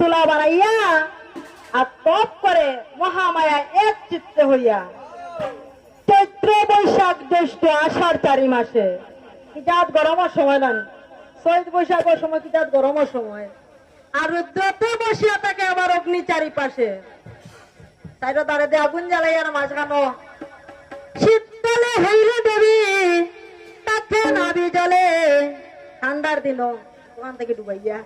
তুলা বানাইয়া আর তপ করে মহামায়া এক চিত্তে হইয়া। চৈত্র বৈশাখ জ্যৈষ্ঠ আষাঢ় চারি মাসে। কিজাত গরমের সময় নান চৈত বৈশাখের সময় কিজাত গরমের সময়? আর রুদ্রতে বসিয়া থাকে আবার অগ্নি চারিপাশে। তাই তো তারে দিয়ে আগুন জ্বালাইয়ার মাঝখানো শীতকালে হইলে দেবী, তাকে নাবি জলে। ঠান্ডার দিন ওখান থেকে ডুবাইয়া।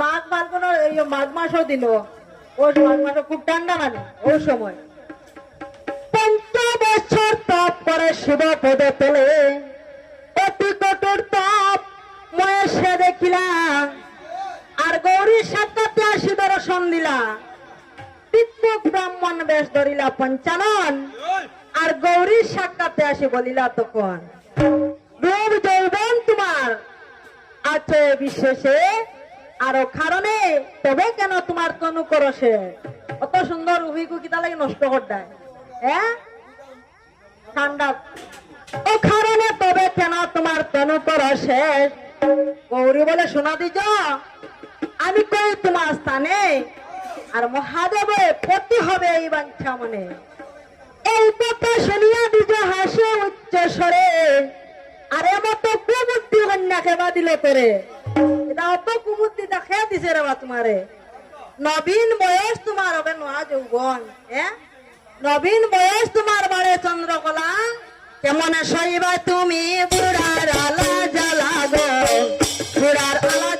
মাঘ ফাল্গুন এই মাঘ মাসও দিল। ওই মাঘ মাসও খুব ঠান্ডা মানে ওই সময়। বছর তপ করে শিব পদে তোলে অতি কঠোর তপ ময়ে সে দেখিলাম আর গৌরীর সাক্ষাতে আসি দর্শন দিলা। পিতৃক ব্রাহ্মণ বেশ ধরিলা পঞ্চানন আর গৌরীর সাক্ষাতে আসি বলিলা তখন। রূপ যৌবন আছে বিশেষে আরও কারণে তবে কেন তোমার তনু করছে অত সুন্দর উহিকু কিতা লাগে নষ্ট ঠান্ডা। ও কারণে তবে কেন তোমার তনু গৌরী বলে, শোনা দিজ আমি কই তোমার স্থানে? আর মহাদেবে পতি হবে এই বাঞ্ছা মনে। এই কথা শুনিয়া দিজ হাসে উচ্চ স্বরে। আর এমত কুমুর্তি কন্যা খেবা দিল তোরে এটা অত দেখে দিছে রে বা তোমারে। নবীন বয়স তোমার হবে নোয়া যৌবন হ্যাঁ নবীন বয়স তোমার বারে চন্দ্রকলা। কেমন সইবা তুমি, বুড়ার আলা জ্বালা গো। বুড়ার আলা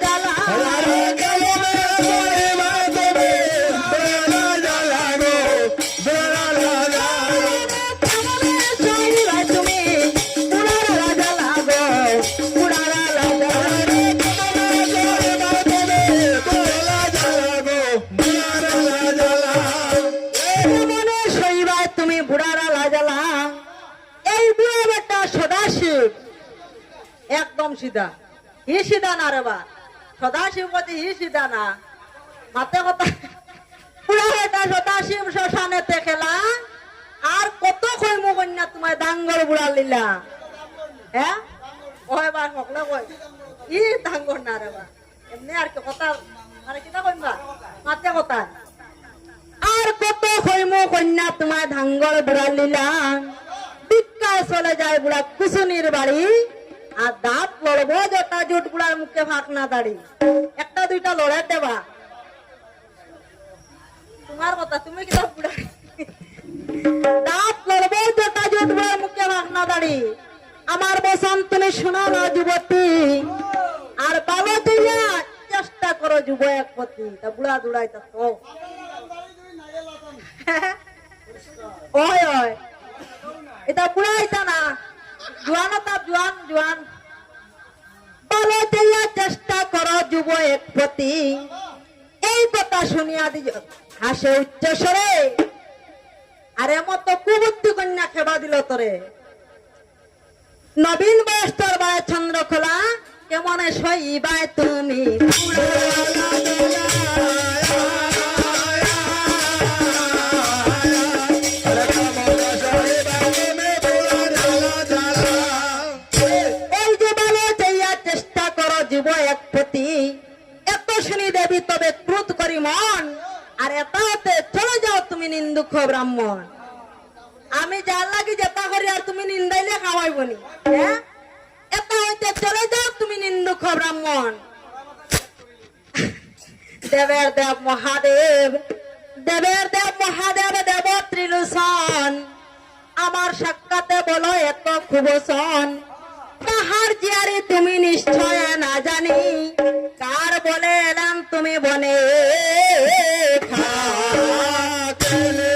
বলতে হি সিধা না মাতে কথা। বুড়া সদাশিব শ্মশানেতে খেলা। আর কত কইম কন্যা তোমার ডাঙ্গর বুড়া লিলা। হ্যাঁ বা ই না কি কথা মানে মাতে কথা। আর কত কন্যা চলে যায় বুড়া কুসুনির বাড়ি। আর দাঁত লড়বো জটা জুট বুড়ার মুখে ফাঁক না দাড়ি। একটা দুইটা লড়াই দেবা। তোমার কথা, তুমি কি দাঁত লড়বো জটা জুট বুড়ার মুখে না দাড়ি। আমার না যুবতী। আর বাবা দিয়া চেষ্টা করো যুব এক পতি। তা বুড়া দুড়াইতা তো। ওই ওই। এটা বুড়া এটা না। জোয়ান তা জোয়ান জোয়ান। বলো দিয়া চেষ্টা করো যুব এক প্রতি। এই কথা শুনিয়া দিজ হাসে উচ্চ স্বরে। আর এমত কুবুদ্ধি কন্যা খেবা দিল তোরে। নবীন বয়স তোর বায় চন্দ্রকলা কেমন সইবায় তুমি? প্রতি। এত শুনি দেবী তবে ক্রুত করি মন, আর এতাতে চলে যাও তুমি নিন্দুক ব্রাহ্মণ। আমি যার লাগি যেতা করি আর তুমি নিন্দাইলে খাওয়াইবনি। হ্যাঁ? এটা হইতে চলে যাও তুমি নিন্দুক ব্রাহ্মণ। দেবের দেব মহাদেব, দেবের দেব মহাদেব দেব ত্রিলোচন। আমার সাক্ষাতে বলো এত খুবসন কাহার চেয়ারে তুমি নিশ্চয় না জানি। কার বলে এলাম তুমি বনে কন্যা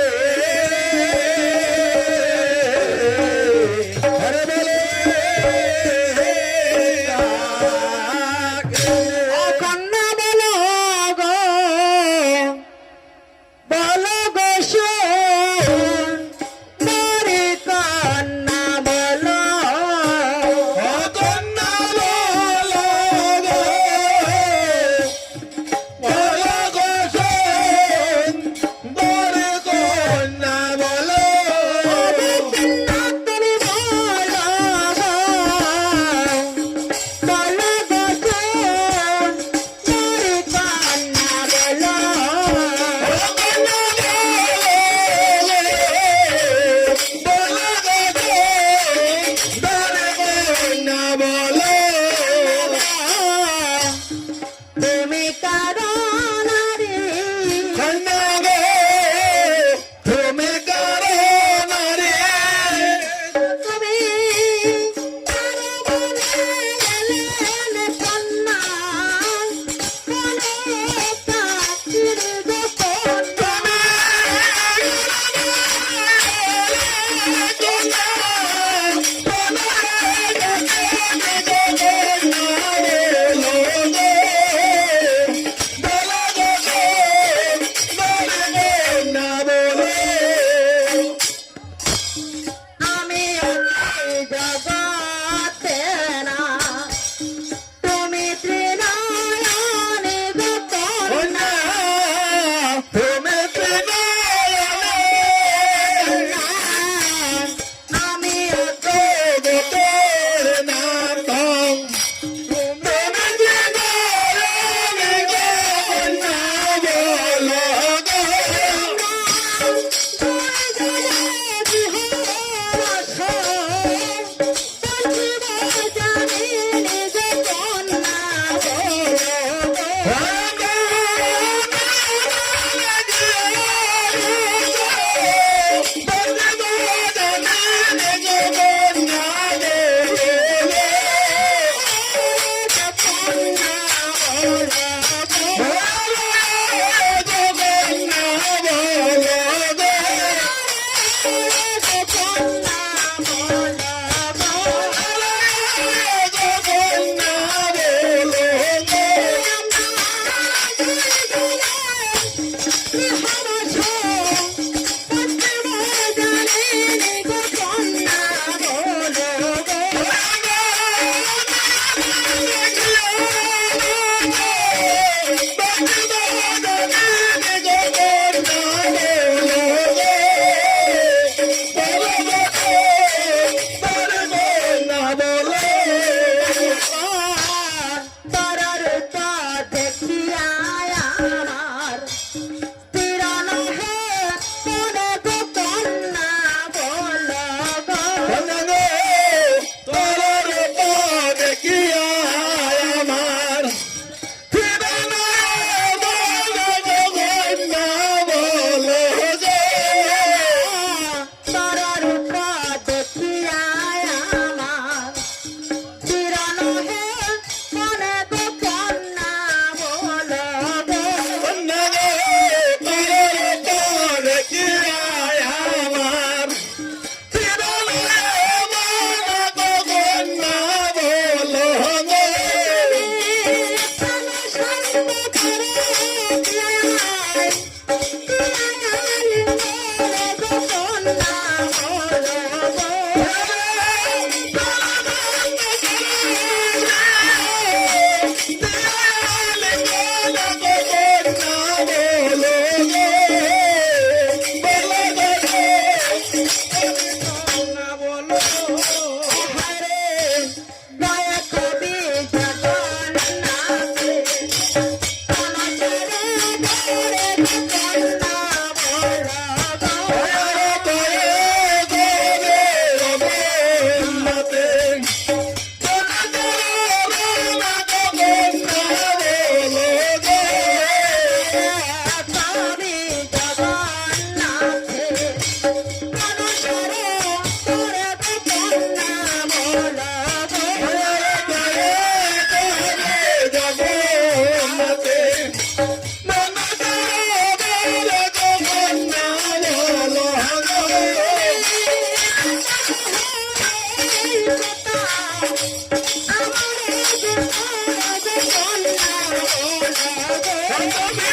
i'm gonna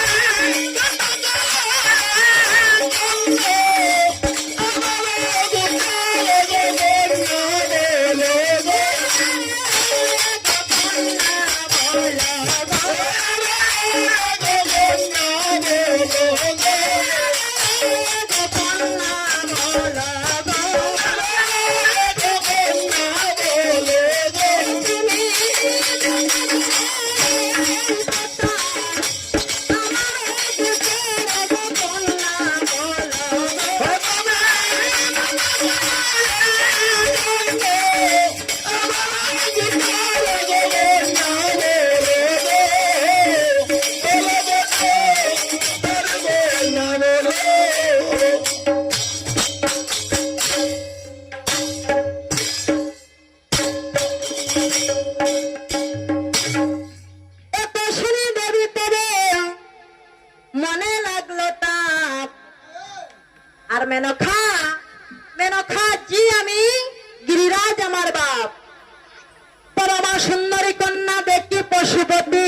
লাগল তাপ আর মেনখা মেনখা জি আমি, গিরিরাজ আমার বাপ। পরমা সুন্দরী কন্যা দেখি পশুপতি।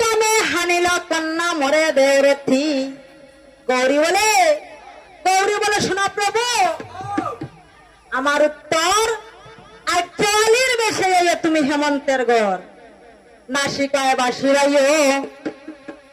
তমে হানিল কন্যা মরে দেউরেথি গৌরী বলে গৌরী বলে শোনা প্রভু, আমার উত্তর আর চলির বেশে তুমি হেমন্তের ঘর। নাসিকায় বা সুরাইও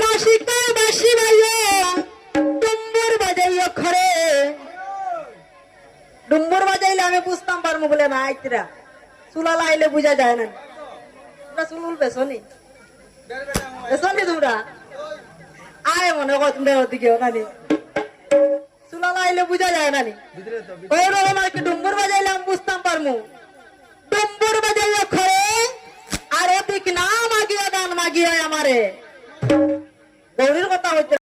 নাসিকায় বাসি বাইও ডুম্বুর বাজাইও খরে। ডুম্বুর বাজাইলে আমি বুঝতাম পারব বলে না, আইতরা। চুলা বুঝা যায় না। তোমরা চুলুল বেসনি বেসনি তোমরা? আয় মনে কর তোমরা ওদিকে চুলা বুঝা যায় না নি। ওই রকম আর কি ডুম্বুর বাজাইলে আমি বুঝতাম পারমু? ডুম্বুর বাজাইও খরে। আর ওদিক না মাগিয়া গান মাগিয়া আমারে। ஒரு இது கொத்தா வைக்கிற